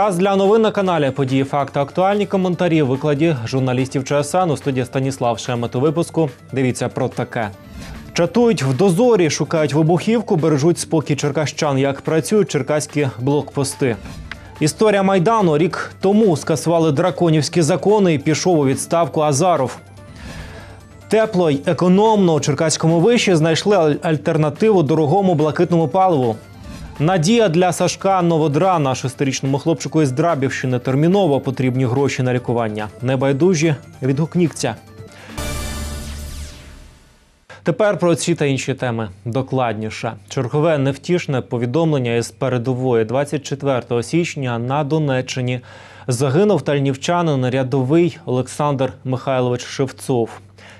Час для новин на каналі Події, факти, актуальні коментарі викладі журналістів ЧСН у студії Станіслав Шемет у випуску. Дивіться про таке. Чатують в дозорі, шукають вибухівку, бережуть спокій черкащан. Як працюють черкаські блокпости. Історія майдану рік тому скасували драконівські закони і пішов у відставку Азаров. Тепло й економно у Черкаському виші знайшли аль- альтернативу дорогому блакитному паливу. Надія для Сашка Новодрана, шестирічному хлопчику із Драбівщини, терміново потрібні гроші на лікування. Небайдужі відгукніться. Тепер про ці та інші теми докладніше. Чергове невтішне повідомлення із передової 24 січня на Донеччині загинув тальнівчанин рядовий Олександр Михайлович Шевцов.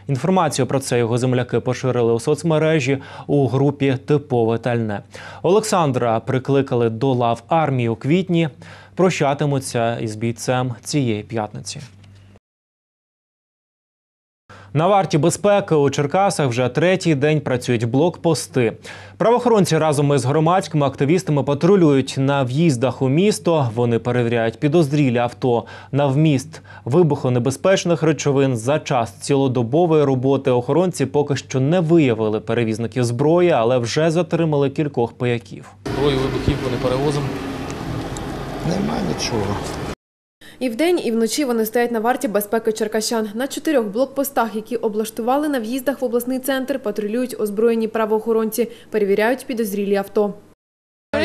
Інформацію про це його земляки поширили у соцмережі у групі Типове тальне. Олександра прикликали до лав армії у квітні. Прощатимуться із бійцем цієї п'ятниці. На варті безпеки у Черкасах вже третій день працюють блокпости. Правоохоронці разом із громадськими активістами патрулюють на в'їздах у місто. Вони перевіряють підозрілі авто на вміст вибухонебезпечних речовин. За час цілодобової роботи охоронці поки що не виявили перевізників зброї, але вже затримали кількох пияків. Зброю вибухівку не перевозимо. Нема нічого. І вдень, і вночі вони стоять на варті безпеки черкащан. На чотирьох блокпостах, які облаштували на в'їздах в обласний центр, патрулюють озброєні правоохоронці, перевіряють підозрілі авто.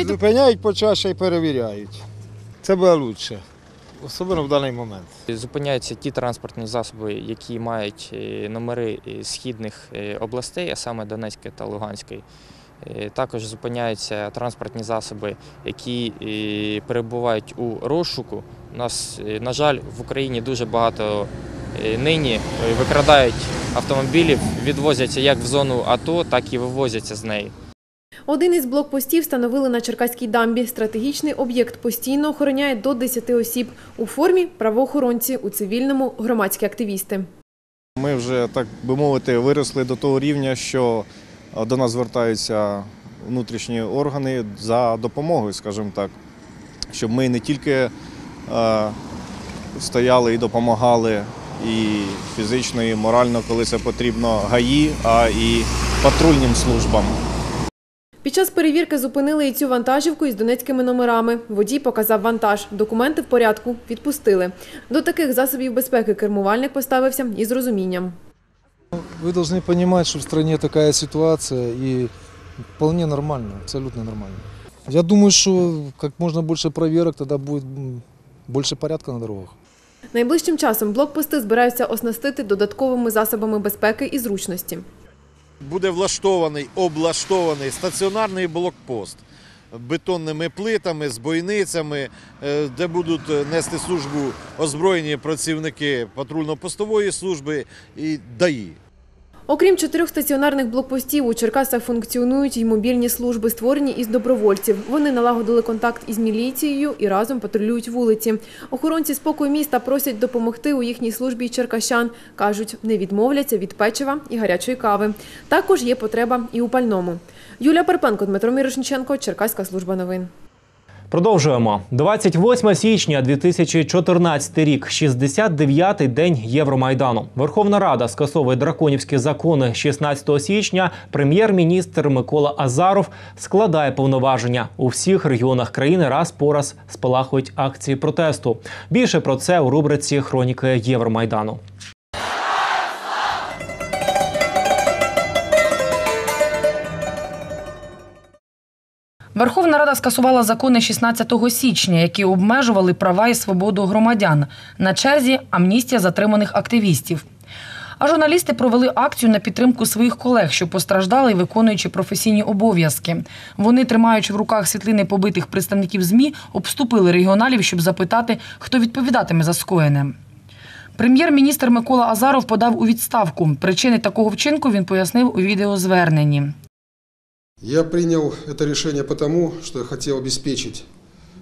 Зупиняють почаще і перевіряють. Це буде краще, особливо в даний момент. Зупиняються ті транспортні засоби, які мають е, номери е, східних е, областей, а саме Донецької та Луганської. Також зупиняються транспортні засоби, які перебувають у розшуку. У нас, е, на жаль, в Україні дуже багато е, нині е, викрадають автомобілів, відвозяться як в зону АТО, так і вивозяться з неї. Один із блокпостів встановили на Черкаській дамбі. Стратегічний об'єкт постійно охороняє до 10 осіб. У формі правоохоронці, у цивільному громадські активісти. Ми вже, так би мовити, виросли до того рівня, що до нас звертаються внутрішні органи за допомогою, скажімо так, щоб ми не тільки стояли і допомагали і фізично, і морально, коли це потрібно ГАІ, а і патрульним службам. Під час перевірки зупинили і цю вантажівку із донецькими номерами. Водій показав вантаж. Документи в порядку. Відпустили. До таких засобів безпеки кермувальник поставився із розумінням. Вы должны понимать, что в стране такая ситуация и вполне нормально, абсолютно нормально. Я думаю, что как можно больше проверок, тогда будет м, больше порядка на дорогах. Найближчим часом блокпости збираються оснастити додатковими засобами безпеки і зручності. буде влаштований, облаштований стаціонарний блокпост бетонними плитами, з бойницями, е, де будуть нести службу озброєні працівники патрульно-постової служби і ДАІ. Окрім чотирьох стаціонарних блокпостів, у Черкасах функціонують й мобільні служби, створені із добровольців. Вони налагодили контакт із міліцією і разом патрулюють вулиці. Охоронці спокою міста просять допомогти у їхній службі черкащан. Кажуть, не відмовляться від печива і гарячої кави. Також є потреба і у пальному. Юлія Перпенко, Дмитро Мірошниченко, Черкаська служба новин. Продовжуємо. 28 січня 2014 рік, 69-й день Євромайдану. Верховна Рада скасовує драконівські закони 16 січня. Прем'єр-міністр Микола Азаров складає повноваження у всіх регіонах країни. Раз по раз спалахують акції протесту. Більше про це у рубриці Хроніки Євромайдану. Верховна Рада скасувала закони 16 січня, які обмежували права і свободу громадян. На черзі амністія затриманих активістів. А журналісти провели акцію на підтримку своїх колег, що постраждали, виконуючи професійні обов'язки. Вони, тримаючи в руках світлини побитих представників ЗМІ, обступили регіоналів, щоб запитати, хто відповідатиме за скоєне. Прем'єр-міністр Микола Азаров подав у відставку. Причини такого вчинку він пояснив у відеозверненні. Я принял это решение потому, что я хотел обеспечить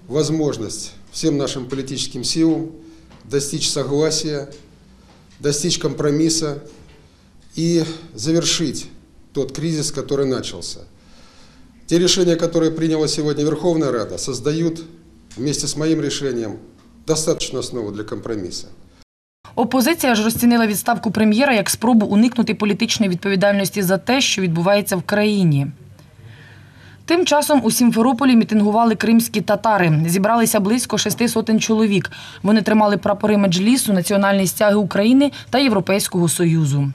возможность всем нашим политическим силам достичь согласия, достичь компромисса и завершить тот кризис, который начался. Те решения, которые приняла сегодня Верховная Рада, создают вместе с моим решением достаточно основы для компромисса. Опозиція ж розцінила відставку прем'єра як спробу уникнути політичної відповідальності за те, що відбувається в країні. Тим часом у Сімферополі мітингували кримські татари. Зібралися близько шести сотень чоловік. Вони тримали прапори Меджлісу, національні стяги України та Європейського Союзу.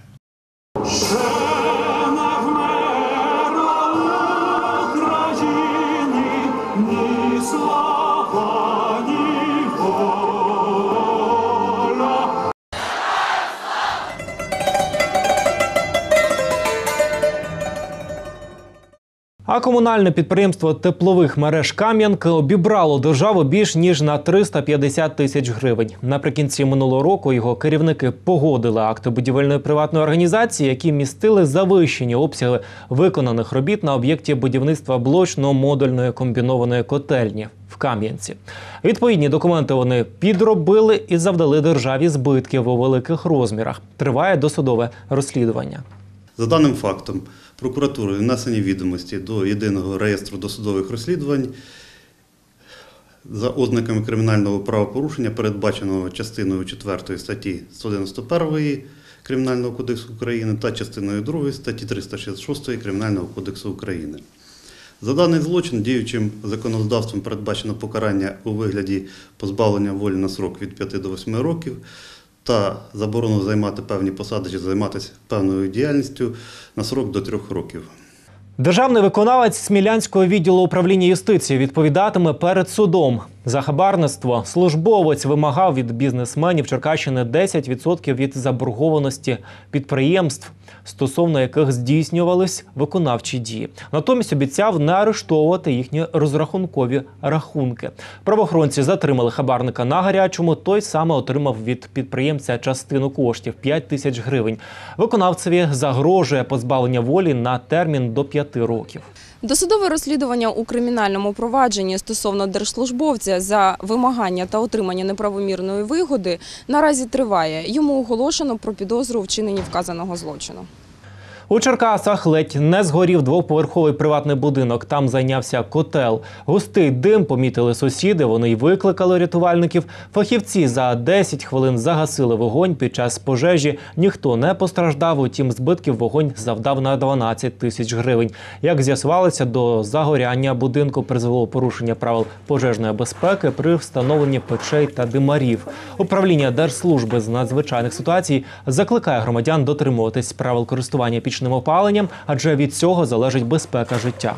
А комунальне підприємство теплових мереж Кам'янки обібрало державу більш ніж на 350 тисяч гривень. Наприкінці минулого року його керівники погодили акти будівельної приватної організації, які містили завищені обсяги виконаних робіт на об'єкті будівництва блочно-модульної комбінованої котельні в Кам'янці. Відповідні документи вони підробили і завдали державі збитків у великих розмірах. Триває досудове розслідування. За даним фактом, прокуратурою внесені відомості до єдиного реєстру досудових розслідувань за ознаками кримінального правопорушення, передбаченого частиною 4 статті 191 Кримінального кодексу України та частиною 2 статті 366 Кримінального кодексу України. За даний злочин діючим законодавством передбачено покарання у вигляді позбавлення волі на срок від 5 до 8 років та заборону займати певні посади чи займатися певною діяльністю на срок до трьох років. Державний виконавець Смілянського відділу управління юстиції відповідатиме перед судом. За хабарництво службовець вимагав від бізнесменів Черкащини 10% від заборгованості підприємств, стосовно яких здійснювались виконавчі дії. Натомість обіцяв не арештовувати їхні розрахункові рахунки. Правоохоронці затримали хабарника на гарячому. Той саме отримав від підприємця частину коштів 5 тисяч гривень. Виконавцеві загрожує позбавлення волі на термін до 5 років. Досудове розслідування у кримінальному провадженні стосовно держслужбовця за вимагання та отримання неправомірної вигоди наразі триває. Йому оголошено про підозру у вчиненні вказаного злочину. У Черкасах ледь не згорів двоповерховий приватний будинок. Там зайнявся котел. Густий дим помітили сусіди. Вони й викликали рятувальників. Фахівці за 10 хвилин загасили вогонь. Під час пожежі ніхто не постраждав. Утім, збитків вогонь завдав на 12 тисяч гривень. Як з'ясувалося, до загоряння будинку призвело порушення правил пожежної безпеки при встановленні печей та димарів. Управління Держслужби з надзвичайних ситуацій закликає громадян дотримуватись правил користування пічним опаленням, адже від цього залежить безпека життя.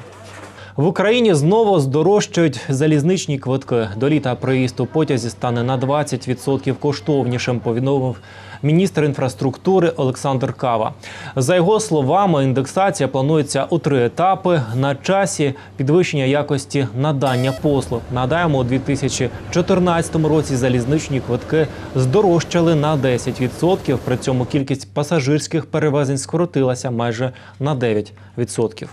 В Україні знову здорожчають залізничні квитки. До літа проїзд у потязі стане на 20% коштовнішим, повідомив міністр інфраструктури Олександр Кава. За його словами, індексація планується у три етапи. На часі підвищення якості надання послуг. Нагадаємо, у 2014 році залізничні квитки здорожчали на 10%. При цьому кількість пасажирських перевезень скоротилася майже на 9%.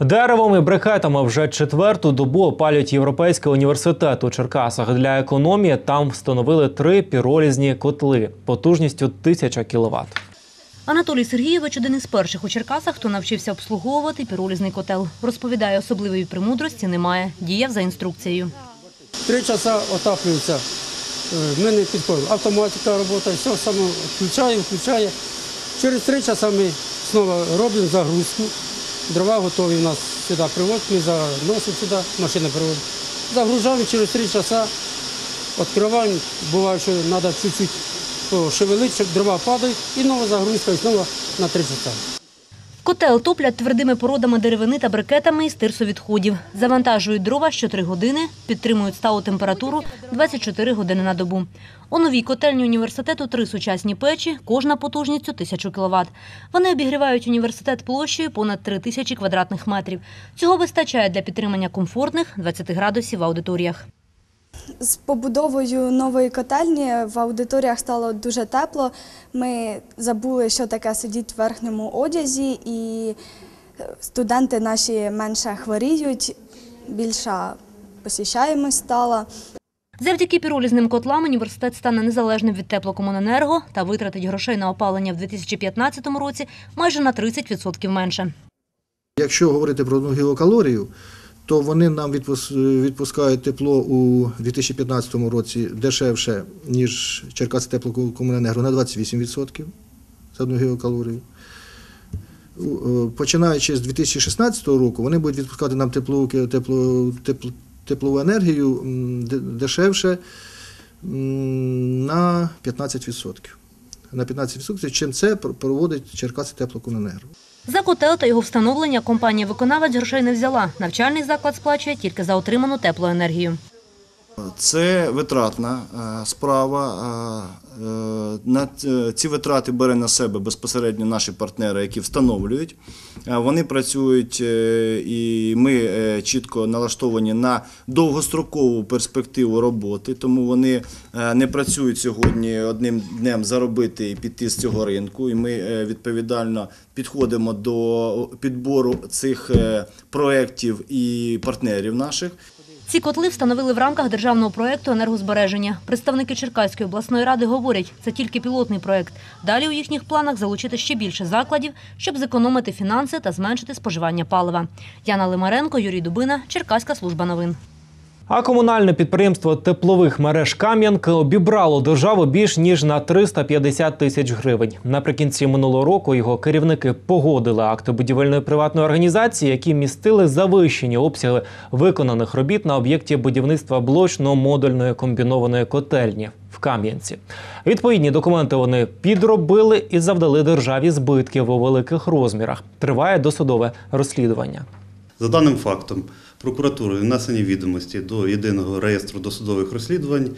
Деревом і брикетами вже четверту добу опалюють Європейський університет у Черкасах. Для економії там встановили три піролізні котли потужністю 1000 кВт. Анатолій Сергійович один із перших у Черкасах, хто навчився обслуговувати піролізний котел. Розповідає, особливої премудрості немає. Діяв за інструкцією. Три часа отаплюється. Е, Ми не підходимо. Автоматика робота, все саме включає, включає. Через три часа ми знову робимо загрузку. Дрова готові у нас сюди привозять, ми заносимо сюди, машина привозить. Загружаємо через три часа, відкриваємо. Буває, що треба чуть-чуть шевелити, щоб дрова падають, і нова загрузка, і знову на три часа. Котел топлять твердими породами деревини та брикетами із тирсовідходів. Завантажують дрова щотри години, підтримують сталу температуру 24 години на добу. У новій котельні університету три сучасні печі, кожна потужністю 1000 кВт. Вони обігрівають університет площею понад 3 тисячі квадратних метрів. Цього вистачає для підтримання комфортних 20 градусів в аудиторіях. З побудовою нової котельні в аудиторіях стало дуже тепло. Ми забули, що таке сидіти в верхньому одязі, і студенти наші менше хворіють, більша посіщаємость стала. Завдяки піролізним котлам університет стане незалежним від теплокомуненерго та витратить грошей на опалення в 2015 році майже на 30% менше. Якщо говорити про одну гігакалорію, то вони нам відпускають тепло у 2015 році дешевше, ніж Черкаси теплокомуненерго на 28% за одну гігакалорію. Починаючи з 2016 року, вони будуть відпускати нам теплу, тепло, тепло, теплову енергію дешевше на 15%. На 15%, чим це проводить Черкаси теплокомуненерго. За котел та його встановлення компанія-виконавець грошей не взяла. Навчальний заклад сплачує тільки за отриману теплоенергію. Це витратна е, справа. е, е, На ці витрати бере на себе безпосередньо наші партнери, які встановлюють. Вони працюють і ми чітко налаштовані на довгострокову перспективу роботи, тому вони не працюють сьогодні одним днем заробити і піти з цього ринку. І ми відповідально підходимо до підбору цих проєктів і партнерів наших. Ці котли встановили в рамках державного проєкту енергозбереження. Представники Черкаської обласної ради говорять, це тільки пілотний проєкт. Далі у їхніх планах залучити ще більше закладів, щоб зекономити фінанси та зменшити споживання палива. Яна Лимаренко, Юрій Дубина, Черкаська служба новин. А комунальне підприємство теплових мереж Кам'янки обібрало державу більш ніж на 350 тисяч гривень. Наприкінці минулого року його керівники погодили акти будівельної приватної організації, які містили завищені обсяги виконаних робіт на об'єкті будівництва блочно-модульної комбінованої котельні в Кам'янці. Відповідні документи вони підробили і завдали державі збитків у великих розмірах. Триває досудове розслідування. За даним фактом, прокуратурою внесені відомості до єдиного реєстру досудових розслідувань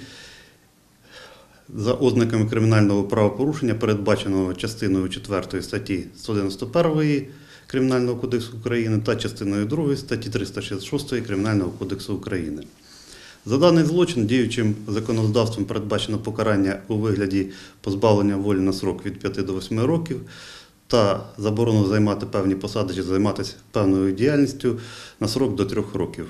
за ознаками кримінального правопорушення, передбаченого частиною 4 статті 191 Кримінального кодексу України та частиною 2 статті 366 Кримінального кодексу України. За даний злочин діючим законодавством передбачено покарання у вигляді позбавлення волі на срок від 5 до 8 років та заборону займати певні посади чи займатися певною діяльністю на срок до 3 років.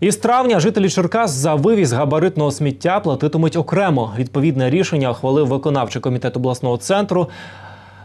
Із травня жителі Черкас за вивіз габаритного сміття платитимуть окремо. Відповідне рішення ухвалив виконавчий комітет обласного центру.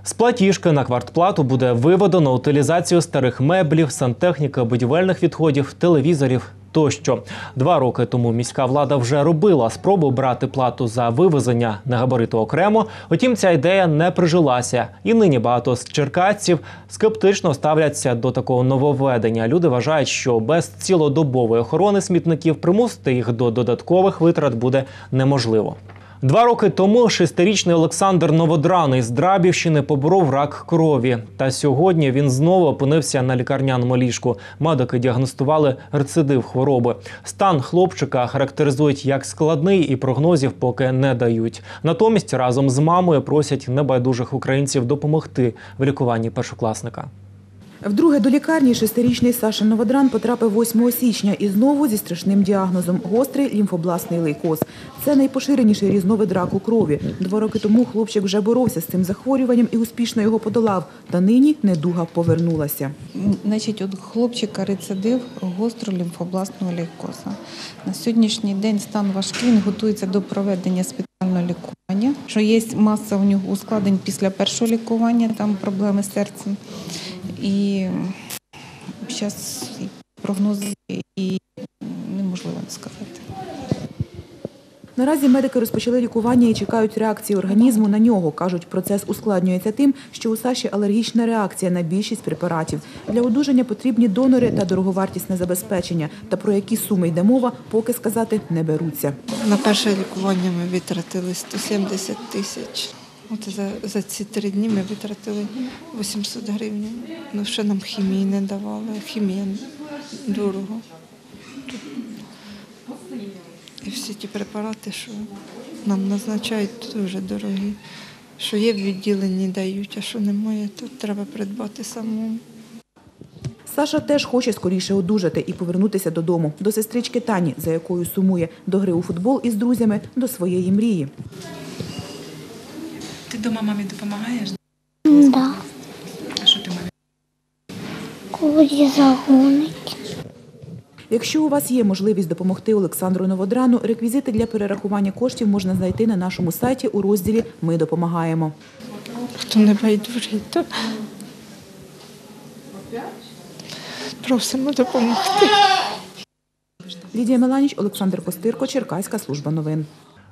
З платіжки на квартплату буде виведено утилізацію старих меблів, сантехніки, будівельних відходів, телевізорів тощо. Два роки тому міська влада вже робила спробу брати плату за вивезення на габариту окремо. Утім, ця ідея не прижилася. І нині багато з черкасців скептично ставляться до такого нововведення. Люди вважають, що без цілодобової охорони смітників примусити їх до додаткових витрат буде неможливо. Два роки тому шестирічний Олександр Новодраний з Драбівщини поборов рак крові. Та сьогодні він знову опинився на лікарняному ліжку. Медики діагностували рецидив хвороби. Стан хлопчика характеризують як складний і прогнозів поки не дають. Натомість разом з мамою просять небайдужих українців допомогти в лікуванні першокласника. Вдруге до лікарні шестирічний Саша Новодран потрапив 8 січня і знову зі страшним діагнозом – гострий лімфобластний лейкоз. Це найпоширеніший різновид раку крові. Два роки тому хлопчик вже боровся з цим захворюванням і успішно його подолав. Та нині недуга повернулася. Значить, у хлопчика рецидив гостролімфобластного лейкоза. На сьогоднішній день стан важкий, він готується до проведення спеціального лікування. Що є маса у нього ускладнень після першого лікування, там проблеми з серцем. І зараз прогнози і неможливо не сказати. Наразі медики розпочали лікування і чекають реакції організму на нього. Кажуть, процес ускладнюється тим, що у Саші алергічна реакція на більшість препаратів. Для одужання потрібні донори та дороговартісне забезпечення. Та про які суми йде мова, поки сказати не беруться. На перше лікування ми витратили 170 тисяч. От за, за ці три дні ми витратили 800 гривень. Ну, ще нам хімії не давали. Хімія дорого. І всі ті препарати, що нам назначають, дуже дорогі. Що є в відділенні дають, а що немає, то треба придбати самому. Саша теж хоче скоріше одужати і повернутися додому, до сестрички Тані, за якою сумує, до гри у футбол із друзями, до своєї мрії. Ти дома мамі допомагаєш? Да. А що ти мамі? Коли загонить. Якщо у вас є можливість допомогти Олександру Новодрану, реквізити для перерахування коштів можна знайти на нашому сайті у розділі Ми допомагаємо. Хто не байдужий, то просимо допомогти. Лідія Меланіч, Олександр Костирко, Черкаська служба новин.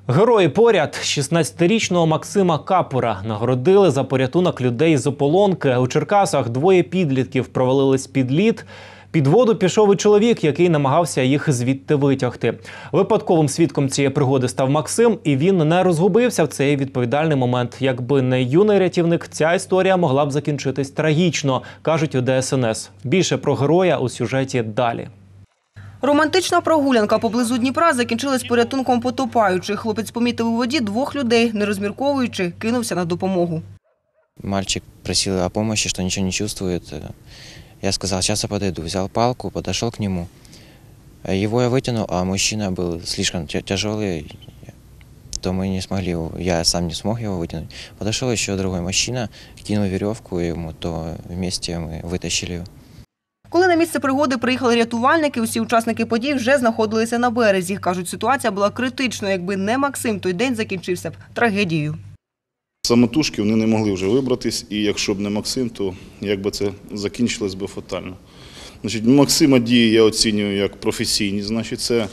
Герої поряд 16-річного Максима Капура нагородили за порятунок людей з ополонки. У Черкасах двоє підлітків провалились під лід. Під воду пішов і чоловік, який намагався їх звідти витягти. Випадковим свідком цієї пригоди став Максим, і він не розгубився в цей відповідальний момент. Якби не юний рятівник, ця історія могла б закінчитись трагічно, кажуть у ДСНС. Більше про героя у сюжеті далі. Романтична прогулянка поблизу Дніпра закінчилась порятунком потопаючих. Хлопець помітив у воді двох людей, не розмірковуючи, кинувся на допомогу. Мальчик просил о помощи, что ничего не чувствует. Я сказал, сейчас я подойду. Взял палку, подошел к нему. Его я вытянул, а мужчина был слишком тя- тяжелый, то мы не смогли его, я сам не смог его вытянуть. Подошел еще другой мужчина, кинул веревку ему, то вместе мы вытащили его. Коли на місце пригоди приїхали рятувальники, усі учасники подій вже знаходилися на березі. Кажуть, ситуація була критичною. Якби не Максим, той день закінчився б трагедією. Самотужки вони не могли вже вибратись, і якщо б не Максим, то як би це закінчилось би фатально. Значить, Максима дії я оцінюю як професійні. Значить, це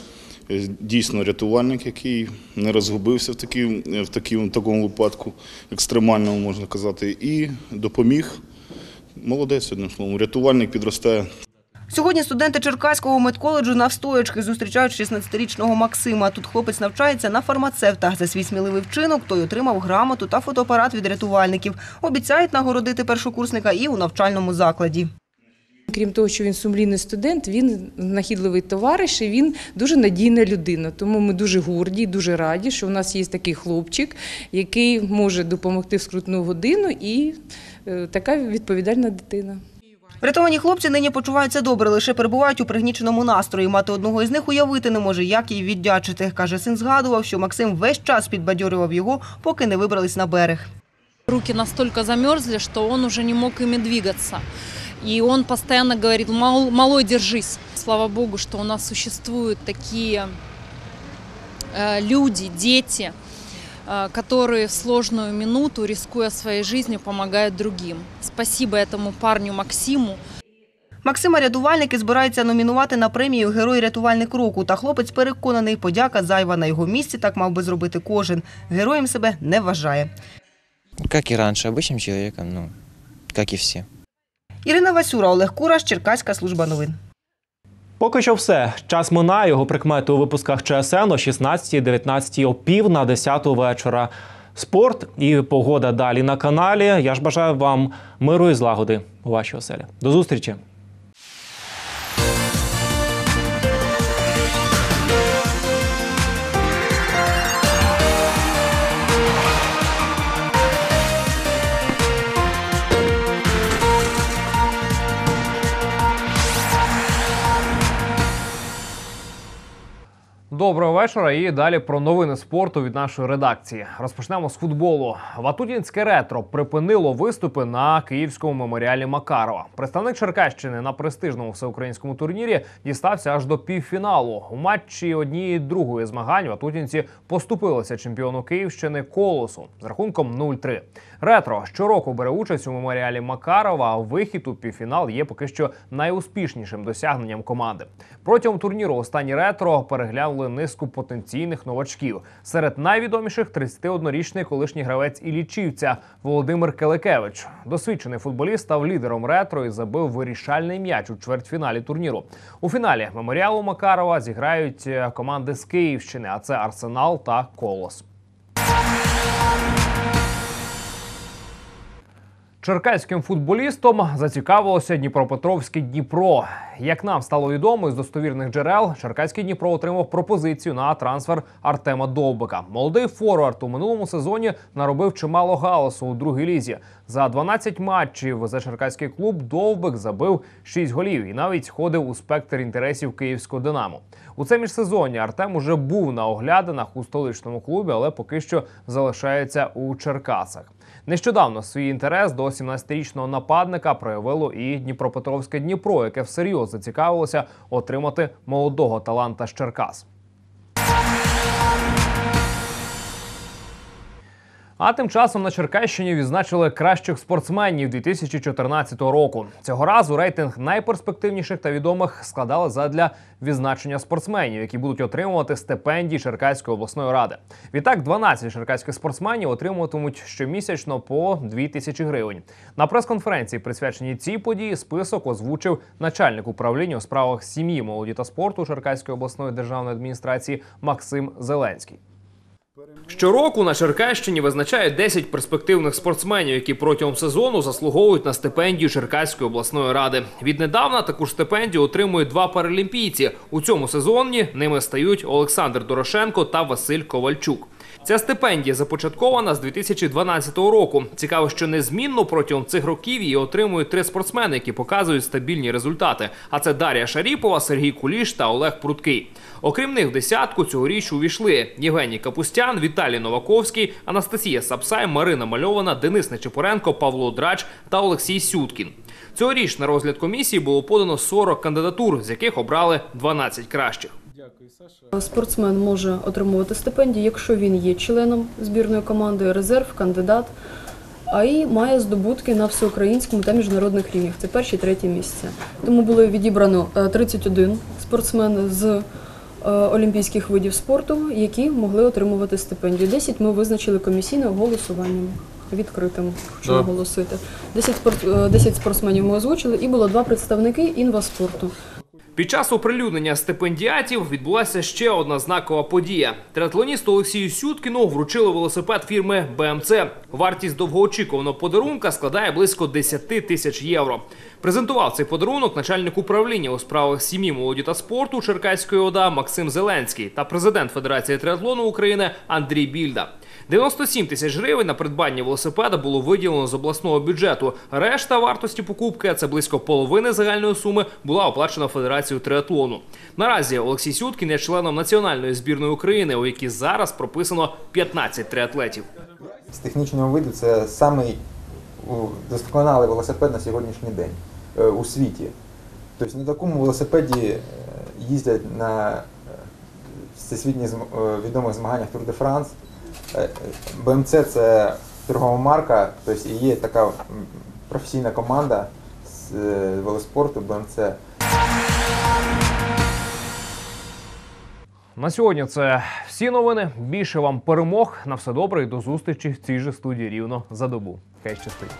е, дійсно рятувальник, який не розгубився в, такій, в такому випадку, екстремальному можна казати, і допоміг. Молодець, одним словом. Рятувальник підростає Сьогодні студенти Черкаського медколеджу навстоячки зустрічають 16-річного Максима. Тут хлопець навчається на фармацевта. За свій сміливий вчинок той отримав грамоту та фотоапарат від рятувальників. Обіцяють нагородити першокурсника і у навчальному закладі. Крім того, що він сумлінний студент, він нахідливий товариш і він дуже надійна людина. Тому ми дуже горді, і дуже раді, що у нас є такий хлопчик, який може допомогти в скрутну годину, і така відповідальна дитина. Врятовані хлопці нині почуваються добре, лише перебувають у пригніченому настрої. Мати одного із них уявити не може, як їй віддячити. Каже, син згадував, що Максим весь час підбадьорював його, поки не вибрались на берег. Руки настолько замерзли, что он уже не мог ими двигаться. И он постоянно говорит, «Мал- малой, держись. Слава Богу, что у нас существуют такие э, люди, дети, э, которые в сложную минуту, рискуя своей жизнью, помогают другим. Спасибо этому парню Максиму. Максима рятувальники збираються номінувати на премію Герой рятувальник року. Та хлопець переконаний, подяка зайва на його місці. Так мав би зробити кожен. Героєм себе не вважає. Как и раньше, обычным человеком, ну, как и все. Ірина Васюра, Олег Кураш, Черкаська служба новин. Поки що все. Час минає. Його прикмети у випусках ЧСН о 16, 19, о пів на 10 вечора. Спорт і погода далі на каналі. Я ж бажаю вам миру і злагоди у вашій оселі. До зустрічі! Доброго вечора і далі про новини спорту від нашої редакції. Розпочнемо з футболу. Ватутінське ретро припинило виступи на київському меморіалі Макарова. Представник Черкащини на престижному всеукраїнському турнірі дістався аж до півфіналу. У матчі однієї другої змагань ватутінці поступилися чемпіону Київщини Колосу з рахунком 0-3. Ретро щороку бере участь у меморіалі Макарова. а Вихід у півфінал є поки що найуспішнішим досягненням команди. Протягом турніру останні ретро переглянули низку потенційних новачків. Серед найвідоміших 31-річний колишній гравець Ілічівця Володимир Келекевич. Досвідчений футболіст став лідером ретро і забив вирішальний м'яч у чвертьфіналі турніру. У фіналі меморіалу Макарова зіграють е, команди з Київщини, а це Арсенал та Колос. Черкаським футболістом зацікавилося Дніпропетровське Дніпро. Як нам стало відомо із достовірних джерел, Черкаський Дніпро отримав пропозицію на трансфер Артема Довбика. Молодий форвард у минулому сезоні наробив чимало галасу у другій лізі. За 12 матчів за черкаський клуб Довбик забив 6 голів і навіть входив у спектр інтересів київського Динамо. У це міжсезоння Артем уже був на оглядинах у столичному клубі, але поки що залишається у Черкасах. Нещодавно свій інтерес до 17-річного нападника проявило і Дніпропетровське Дніпро, яке всерйоз зацікавилося отримати молодого таланта з Черкас. А тим часом на Черкащині відзначили кращих спортсменів 2014 року. Цього разу рейтинг найперспективніших та відомих складали задля відзначення спортсменів, які будуть отримувати стипендії Черкаської обласної ради. Відтак, 12 черкаських спортсменів отримуватимуть щомісячно по 2 тисячі гривень. На прес-конференції, присвяченій цій події, список озвучив начальник управління у справах сім'ї, молоді та спорту Черкаської обласної державної адміністрації Максим Зеленський. Щороку на Черкащині визначають 10 перспективних спортсменів, які протягом сезону заслуговують на стипендію Черкаської обласної ради. Віднедавна таку ж стипендію отримують два паралімпійці. У цьому сезоні ними стають Олександр Дорошенко та Василь Ковальчук. Ця стипендія започаткована з 2012 року. Цікаво, що незмінно протягом цих років її отримують три спортсмени, які показують стабільні результати. А це Дар'я Шаріпова, Сергій Куліш та Олег Пруткий. Окрім них, в десятку цьогоріч увійшли Євгеній Капустян, Віталій Новаковський, Анастасія Сапсай, Марина Мальована, Денис Нечепоренко, Павло Драч та Олексій Сюткін. Цьогоріч на розгляд комісії було подано 40 кандидатур, з яких обрали 12 кращих. Спортсмен може отримувати стипендію, якщо він є членом збірної команди, резерв, кандидат, а і має здобутки на всеукраїнському та міжнародних рівнях. Це перші треті місця. Тому було відібрано е, 31 спортсмен з е, олімпійських видів спорту, які могли отримувати стипендію. 10 ми визначили комісійним голосуванням. Відкритим хочу Да. наголосити. 10, спорт, е, 10 спортсменів ми озвучили, і було два представники інваспорту. Під час оприлюднення стипендіатів відбулася ще одна знакова подія. Триатлоністу Олексію Сюткіну вручили велосипед фірми БМЦ. Вартість довгоочікуваного подарунка складає близько 10 тисяч євро. Презентував цей подарунок начальник управління у справах сім'ї, молоді та спорту Черкаської ОДА Максим Зеленський та президент Федерації триатлону України Андрій Більда. 97 тисяч гривень на придбання велосипеда було виділено з обласного бюджету. Решта вартості покупки, це близько половини загальної суми, була оплачена Федерацією триатлону. Наразі Олексій Сюткін є членом національної збірної України, у якій зараз прописано 15 триатлетів. з технічного виду це самий досконалий велосипед на сьогоднішній день е, у світі. Тобто на такому велосипеді е, їздять на е, е, відомих змаганнях Тур де Франс. Е, е, БМЦ це торгова марка, тобто є така професійна команда з е, велоспорту БМЦ. На сьогодні це всі новини. Більше вам перемог. На все добре і до зустрічі в цій же студії рівно за добу. Хай щастить.